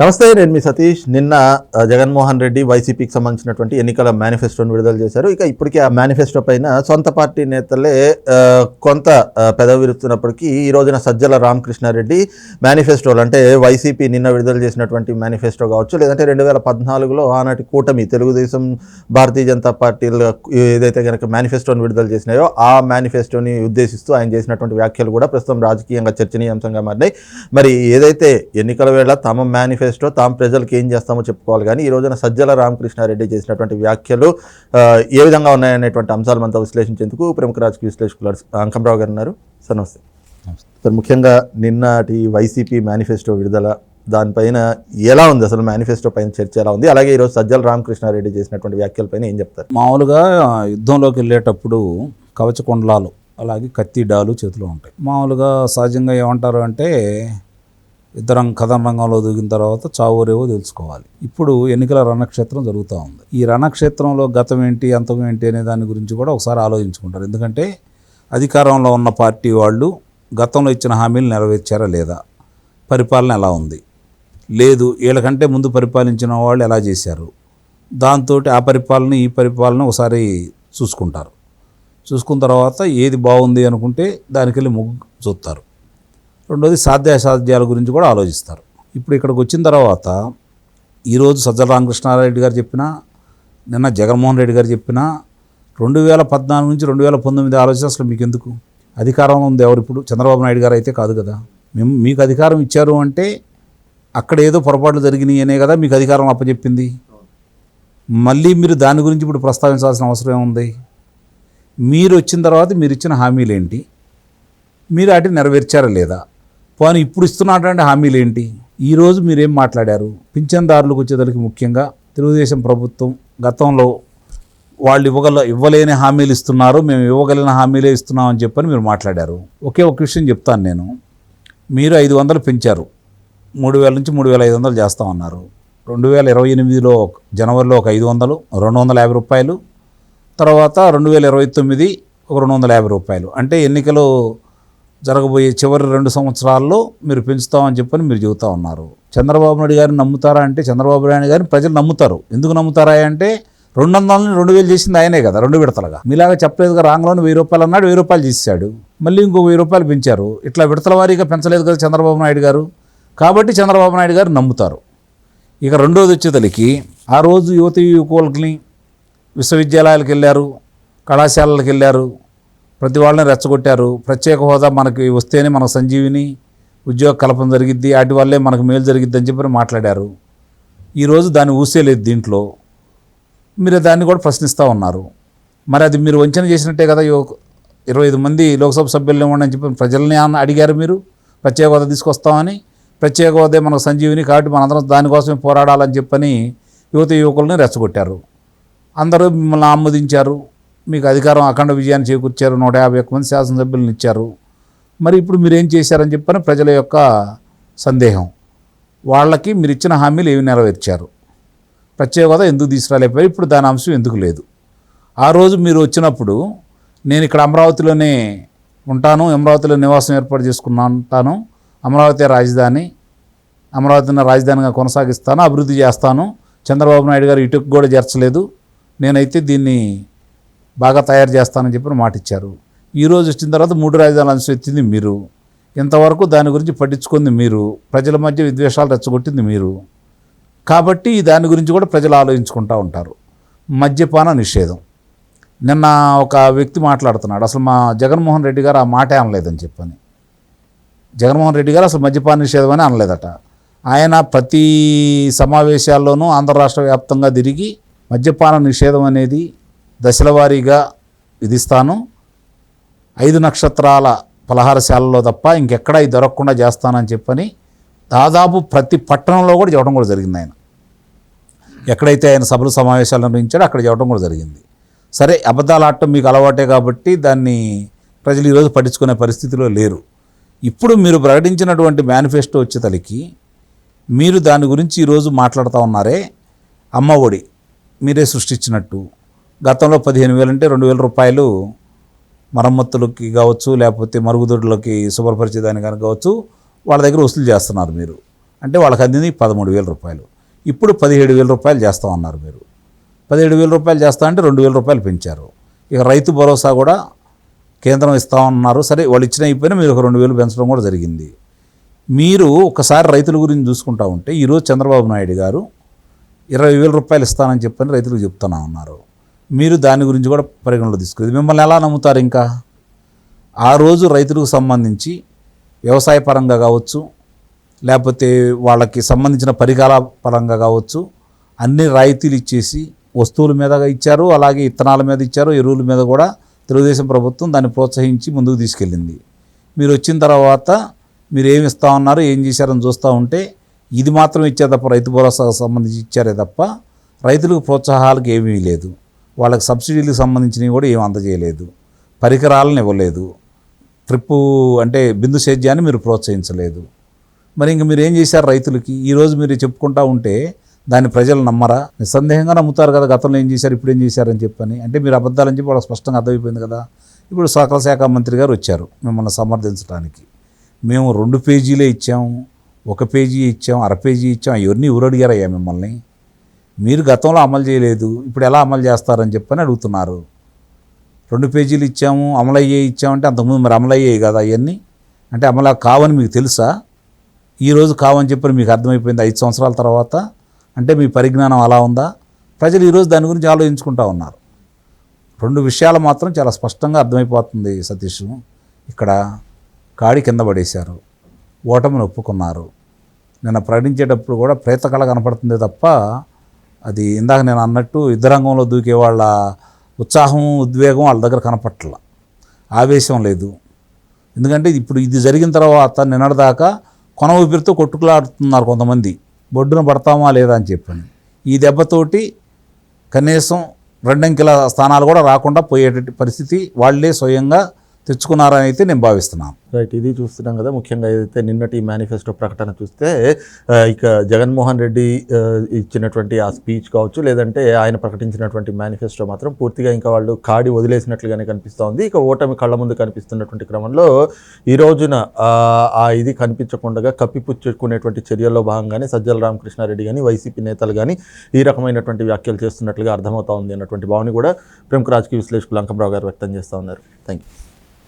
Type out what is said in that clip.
నమస్తే నేను మీ సతీష్. నిన్న జగన్మోహన్ రెడ్డి వైసీపీకి సంబంధించినటువంటి ఎన్నికల మేనిఫెస్టోను విడుదల చేశారు. ఇక ఇప్పటికీ ఆ మేనిఫెస్టో పైన సొంత పార్టీ నేతలే కొంత పెదవి విరుస్తున్నప్పటికీ ఈ రోజున సజ్జల రామకృష్ణారెడ్డి మేనిఫెస్టోలు అంటే వైసీపీ నిన్న విడుదల చేసినటువంటి మేనిఫెస్టో కావచ్చు లేదంటే రెండు వేల పద్నాలుగులో ఆనాటి కూటమి తెలుగుదేశం భారతీయ జనతా పార్టీలు ఏదైతే కనుక మేనిఫెస్టోను విడుదల చేసినాయో ఆ మేనిఫెస్టోని ఉద్దేశిస్తూ ఆయన చేసినటువంటి వ్యాఖ్యలు కూడా ప్రస్తుతం రాజకీయంగా చర్చనీయాంశంగా మారినాయి. మరి ఏదైతే ఎన్నికల వేళ తమ మేనిఫెస్టో తాము ప్రజలకు ఏం చేస్తామో చెప్పుకోవాలి. కానీ ఈ రోజున సజ్జల రామకృష్ణారెడ్డి చేసినటువంటి వ్యాఖ్యలు ఏ విధంగా ఉన్నాయనేటువంటి అంశాలు మనతో విశ్లేషించేందుకు ప్రముఖ రాజకీయ విశ్లేషకులు అంకంరావు గారు ఉన్నారు. సార్ నమస్తే. సార్ ముఖ్యంగా నిన్నటి వైసీపీ మేనిఫెస్టో విడుదల దానిపైన ఎలా ఉంది? అసలు మేనిఫెస్టో పైన చర్చ ఎలా ఉంది? అలాగే ఈరోజు సజ్జల రామకృష్ణారెడ్డి చేసినటువంటి వ్యాఖ్యలపైన ఏం చెప్తారు? మామూలుగా యుద్ధంలోకి వెళ్ళేటప్పుడు కవచ కుండలాలు అలాగే కత్తి డాలు చేతిలో ఉంటాయి. మామూలుగా సహజంగా ఏమంటారు అంటే ఇద్దరం కథనరంగంలో దిగిన తర్వాత చావురేవో తెలుసుకోవాలి. ఇప్పుడు ఎన్నికల రణక్షేత్రం జరుగుతూ ఉంది. ఈ రణక్షేత్రంలో గతం ఏంటి అంతం ఏంటి అనే దాని గురించి కూడా ఒకసారి ఆలోచించుకుంటారు. ఎందుకంటే అధికారంలో ఉన్న పార్టీ వాళ్ళు గతంలో ఇచ్చిన హామీలు నెరవేర్చారా లేదా? పరిపాలన ఎలా ఉంది? లేదు వీళ్ళకంటే ముందు పరిపాలించిన వాళ్ళు ఎలా చేశారు? దాంతో ఆ పరిపాలన ఈ పరిపాలన ఒకసారి చూసుకుంటారు. చూసుకున్న తర్వాత ఏది బాగుంది అనుకుంటే దానికి వెళ్ళి మొగ్గు చూస్తారు రెండోది సాధ్యాసాధ్యాల గురించి కూడా ఆలోచిస్తారు. ఇప్పుడు ఇక్కడికి వచ్చిన తర్వాత ఈరోజు సజ్జల రామకృష్ణారెడ్డి గారు చెప్పిన నిన్న జగన్మోహన్ రెడ్డి గారు చెప్పిన రెండు వేల పద్నాలుగు నుంచి రెండు వేల పంతొమ్మిది ఆలోచన అసలు మీకు ఎందుకు అధికారం ఉంది ఎవరు ఇప్పుడు? చంద్రబాబు నాయుడు గారు అయితే కాదు కదా. మేము మీకు అధికారం ఇచ్చారు అంటే అక్కడ ఏదో పొరపాట్లు జరిగినాయి అనే కదా మీకు అధికారం అప్పచెప్పింది. మళ్ళీ మీరు దాని గురించి ఇప్పుడు ప్రస్తావించాల్సిన అవసరం ఏముంది? మీరు వచ్చిన తర్వాత మీరు ఇచ్చిన హామీలు ఏంటి మీరు వాటిని నెరవేర్చారా లేదా? పోనీ ఇప్పుడు ఇస్తున్నటువంటి హామీలు ఏంటి? ఈరోజు మీరేం మాట్లాడారు? పింఛన్దారులకు వచ్చేదానికి ముఖ్యంగా తెలుగుదేశం ప్రభుత్వం గతంలో వాళ్ళు ఇవ్వగల ఇవ్వలేని హామీలు ఇస్తున్నారు మేము ఇవ్వగలిగిన హామీలే ఇస్తున్నామని చెప్పని మీరు మాట్లాడారు. ఒకే ఒక విషయం చెప్తాను నేను. మీరు ఐదు వందలు పెంచారు. మూడు వేల నుంచి మూడు వేల ఐదు వందలు చేస్తామన్నారు రెండు వేల ఇరవై ఎనిమిదిలో జనవరిలో ఒక ఐదు వందలు రెండు వందల యాభై రూపాయలు తర్వాత రెండు వేల ఇరవై తొమ్మిది ఒక రెండు వందల యాభై రూపాయలు. అంటే ఎన్నికలు జరగబోయే చివరి రెండు సంవత్సరాల్లో మీరు పెంచుతామని చెప్పని మీరు చెబుతా ఉన్నారు. చంద్రబాబు నాయుడు గారిని నమ్ముతారా అంటే చంద్రబాబు నాయుడు గారిని ప్రజలు నమ్ముతారు. ఎందుకు నమ్ముతారా అంటే రెండు వందలని రెండు వేలు చేసింది ఆయనే కదా రెండు విడతలుగా. మీలాగా చెప్పలేదుగా రాంగ్లోని వెయ్యి రూపాయలు అన్నాడు వెయ్యి రూపాయలు చేశాడు మళ్ళీ ఇంకో వెయ్యి రూపాయలు పెంచారు. ఇట్లా విడతల వారీగా పెంచలేదు కదా చంద్రబాబు నాయుడు గారు. కాబట్టి చంద్రబాబు నాయుడు గారు నమ్ముతారు. ఇక రెండోది వచ్చేతలకి ఆ రోజు యువతి యువకులకి విశ్వవిద్యాలయాలకు వెళ్ళారు కళాశాలలకు వెళ్ళారు ప్రతి వాళ్ళని రెచ్చగొట్టారు. ప్రత్యేక హోదా మనకి వస్తేనే మనకు సంజీవిని ఉద్యోగ కల్పన జరిగిద్ది వాటి వల్లే మనకు మేలు జరిగిద్ది అని చెప్పి మాట్లాడారు. ఈరోజు దాన్ని ఊసేలేదు దీంట్లో. మీరు దాన్ని కూడా ప్రశ్నిస్తూ ఉన్నారు. మరి అది మీరు వంచన చేసినట్టే కదా ఇరవై ఐదు మంది లోక్సభ సభ్యులు ఇవ్వండి అని చెప్పి ప్రజల్ని అడిగారు మీరు. ప్రత్యేక హోదా తీసుకొస్తామని. ప్రత్యేక హోదా మనకు సంజీవిని కాబట్టి మనందరం దానికోసమే పోరాడాలని చెప్పని యువత యువకులను రెచ్చగొట్టారు. అందరూ మిమ్మల్ని ఆమోదించారు. మీకు అధికారం అఖండ విజయాన్ని చేకూర్చారు. నూట యాభై ఒక్క మంది శాసనసభ్యులను ఇచ్చారు. మరి ఇప్పుడు మీరు ఏం చేశారని చెప్పని ప్రజల యొక్క సందేహం. వాళ్ళకి మీరు ఇచ్చిన హామీలు ఏమి నెరవేర్చారు? ప్రత్యేక హోదా ఎందుకు తీసుకురాలేకపోయారు? ఇప్పుడు దాని అంశం ఎందుకు లేదు? ఆ రోజు మీరు వచ్చినప్పుడు నేను ఇక్కడ అమరావతిలోనే ఉంటాను అమరావతిలో నివాసం ఏర్పాటు చేసుకున్నా ఉంటాను అమరావతి రాజధాని అమరావతిని రాజధానిగా కొనసాగిస్తాను అభివృద్ధి చేస్తాను. చంద్రబాబు నాయుడు గారు ఇటుకు కూడా చేర్చలేదు. నేనైతే దీన్ని బాగా తయారు చేస్తానని చెప్పిన మాట ఇచ్చారు ఈరోజు వచ్చిన తర్వాత మూడు రాజధానులు అంశం ఎత్తింది మీరు. ఇంతవరకు దాని గురించి పట్టించుకుంది మీరు. ప్రజల మధ్య విద్వేషాలు రెచ్చగొట్టింది మీరు. కాబట్టి దాని గురించి కూడా ప్రజలు ఆలోచించుకుంటూ ఉంటారు. మద్యపాన నిషేధం. నిన్న ఒక వ్యక్తి మాట్లాడుతున్నాడు. అసలు మా జగన్మోహన్ రెడ్డి గారు ఆ మాట అనలేదని చెప్పని. జగన్మోహన్ రెడ్డి గారు అసలు మద్యపాన నిషేధం అని అనలేదట. ఆయన ప్రతి సమావేశాల్లోనూ ఆంధ్ర రాష్ట్ర వ్యాప్తంగా తిరిగి మద్యపాన నిషేధం అనేది దశల వారీగా విధిస్తాను. ఐదు నక్షత్రాల పలహారశాలలో తప్ప ఇంకెక్కడా ఇది దొరకకుండా చేస్తానని చెప్పని దాదాపు ప్రతి పట్టణంలో కూడా చెప్పడం కూడా జరిగింది ఆయన. ఎక్కడైతే ఆయన సభలు సమావేశాలు నిర్వహించాడో అక్కడ చెప్పడం కూడా జరిగింది. సరే అబద్ధాలు ఆడటం మీకు అలవాటే కాబట్టి దాన్ని ప్రజలు ఈరోజు పట్టించుకునే పరిస్థితిలో లేరు. ఇప్పుడు మీరు ప్రకటించినటువంటి మేనిఫెస్టో వచ్చేతలికి మీరు దాని గురించి ఈరోజు మాట్లాడుతూ ఉన్నారే. అమ్మ ఒడి మీరే సృష్టించినట్టు. గతంలో పదిహేను వేలు అంటే రెండు వేల రూపాయలు మరమ్మతులకి కావచ్చు లేకపోతే మరుగుదొడ్లకి శుభ్రపరిచేదానికి కానీ కావచ్చు వాళ్ళ దగ్గర వసూలు చేస్తున్నారు మీరు. అంటే వాళ్ళకి అందింది పదమూడు వేల రూపాయలు. ఇప్పుడు పదిహేడు వేల రూపాయలు చేస్తా ఉన్నారు మీరు. పదిహేడు వేల రూపాయలు చేస్తా అంటే రెండు వేల రూపాయలు పెంచారు. ఇక రైతు భరోసా కూడా కేంద్రం ఇస్తామన్నారు సరే వాళ్ళు ఇచ్చిన అయిపోయినా మీరు ఒక రెండు వేలు పెంచడం కూడా జరిగింది. మీరు ఒకసారి రైతుల గురించి చూసుకుంటా ఉంటే ఈరోజు చంద్రబాబు నాయుడు గారు ఇరవై వేల రూపాయలు ఇస్తానని చెప్పని రైతులకు చెప్తున్నా ఉన్నారు మీరు దాని గురించి కూడా పరిగణలో తీసుకుంది మిమ్మల్ని ఎలా నమ్ముతారు ఇంకా? ఆ రోజు రైతులకు సంబంధించి వ్యవసాయ పరంగా కావచ్చు లేకపోతే వాళ్ళకి సంబంధించిన పరికరాల పరంగా కావచ్చు అన్ని రాయితీలు ఇచ్చేసి వస్తువుల మీద ఇచ్చారు అలాగే ఇత్తనాల మీద ఇచ్చారు ఎరువుల మీద కూడా తెలుగుదేశం ప్రభుత్వం దాన్ని ప్రోత్సహించి ముందుకు తీసుకెళ్ళింది. మీరు వచ్చిన తర్వాత మీరు ఏమి ఇస్తా ఉన్నారు ఏం చేశారని చూస్తూ ఉంటే ఇది మాత్రం ఇచ్చారు తప్ప రైతు భరోసాకు సంబంధించి ఇచ్చారే తప్ప రైతులకు ప్రోత్సాహాలకు ఏమీ లేదు. వాళ్ళకి సబ్సిడీలకు సంబంధించినవి కూడా ఏం అందజేయలేదు పరికరాలను ఇవ్వలేదు. ట్రిప్పు అంటే బిందు సేద్యాన్ని మీరు ప్రోత్సహించలేదు. మరి ఇంక మీరు ఏం చేశారు రైతులకి? ఈరోజు మీరు చెప్పుకుంటా ఉంటే దాన్ని ప్రజలు నమ్మరా? నిస్సందేహంగా నమ్ముతారు కదా గతంలో ఏం చేశారు ఇప్పుడు ఏం చేశారని చెప్పని. అంటే మీరు అబద్ధాలని చెప్పి వాళ్ళకి స్పష్టంగా అర్థమైపోయింది కదా. ఇప్పుడు సకల శాఖ మంత్రి గారు వచ్చారు మిమ్మల్ని సమర్థించడానికి మేము రెండు పేజీలే ఇచ్చాము ఒక పేజీ ఇచ్చాం అర పేజీ ఇచ్చాం అవన్నీ ఊరడిగారయ్యా మిమ్మల్ని? మీరు గతంలో అమలు చేయలేదు ఇప్పుడు ఎలా అమలు చేస్తారని చెప్పని అడుగుతున్నారు. రెండు పేజీలు ఇచ్చాము అమలు అయ్యే ఇచ్చామంటే అంతకుముందు మరి అమలు అయ్యాయి కదా అవన్నీ అంటే అమలు కావని మీకు తెలుసా? ఈరోజు కావని చెప్పని మీకు అర్థమైపోయింది ఐదు సంవత్సరాల తర్వాత? అంటే మీ పరిజ్ఞానం అలా ఉందా? ప్రజలు ఈరోజు దాని గురించి ఆలోచించుకుంటా ఉన్నారు. రెండు విషయాలు మాత్రం చాలా స్పష్టంగా అర్థమైపోతుంది సతీష్. ఇక్కడ కాడి కింద పడేశారు. ఓటమిని ఒప్పుకున్నారు. నిన్న ప్రకటించేటప్పుడు కూడా ప్రేతకళ కనపడుతుంది తప్ప అది ఇందాక నేను అన్నట్టు యుద్ధరంగంలో దూకే వాళ్ళ ఉత్సాహం ఉద్వేగం వాళ్ళ దగ్గర కనపట్ల. ఆవేశం లేదు. ఎందుకంటే ఇప్పుడు ఇది జరిగిన తర్వాత నిన్నటిదాకా కొన ఊపిరితో కొట్టుకులాడుతున్నారు కొంతమంది. బొడ్డున పడతామా లేదా అని చెప్పండి ఈ దెబ్బతోటి కనీసం రెండంకెల స్థానాలు కూడా రాకుండా పోయేటట్టు పరిస్థితి వాళ్ళే స్వయంగా తెచ్చుకున్నారని అయితే నేను భావిస్తున్నాను. రైట్ ఇది చూస్తున్నాం కదా ముఖ్యంగా ఏదైతే నిన్నటి మేనిఫెస్టో ప్రకటన చూస్తే ఇక జగన్మోహన్ రెడ్డి ఇచ్చినటువంటి ఆ స్పీచ్ కావచ్చు లేదంటే ఆయన ప్రకటించినటువంటి మేనిఫెస్టో మాత్రం పూర్తిగా ఇంకా వాళ్ళు కాడి వదిలేసినట్లుగానే కనిపిస్తోంది. ఇక ఓటమి కళ్ళ ముందు కనిపిస్తున్నటువంటి క్రమంలో ఈ రోజున ఆ, ఆ ఇది కనిపించకుండా కప్పిపుచ్చుకునేటువంటి చర్యల్లో భాగంగానే సజ్జల రామకృష్ణారెడ్డి కానీ వైసీపీ నేతలు కానీ ఈ రకమైనటువంటి వ్యాఖ్యలు చేస్తున్నట్లుగా అర్థమవుతా ఉంది అన్నటువంటి భావన కూడా ప్రముఖ రాజకీయ విశ్లేషకులు అంకంరావు గారు వ్యక్తం చేస్తూ ఉన్నారు. Thank you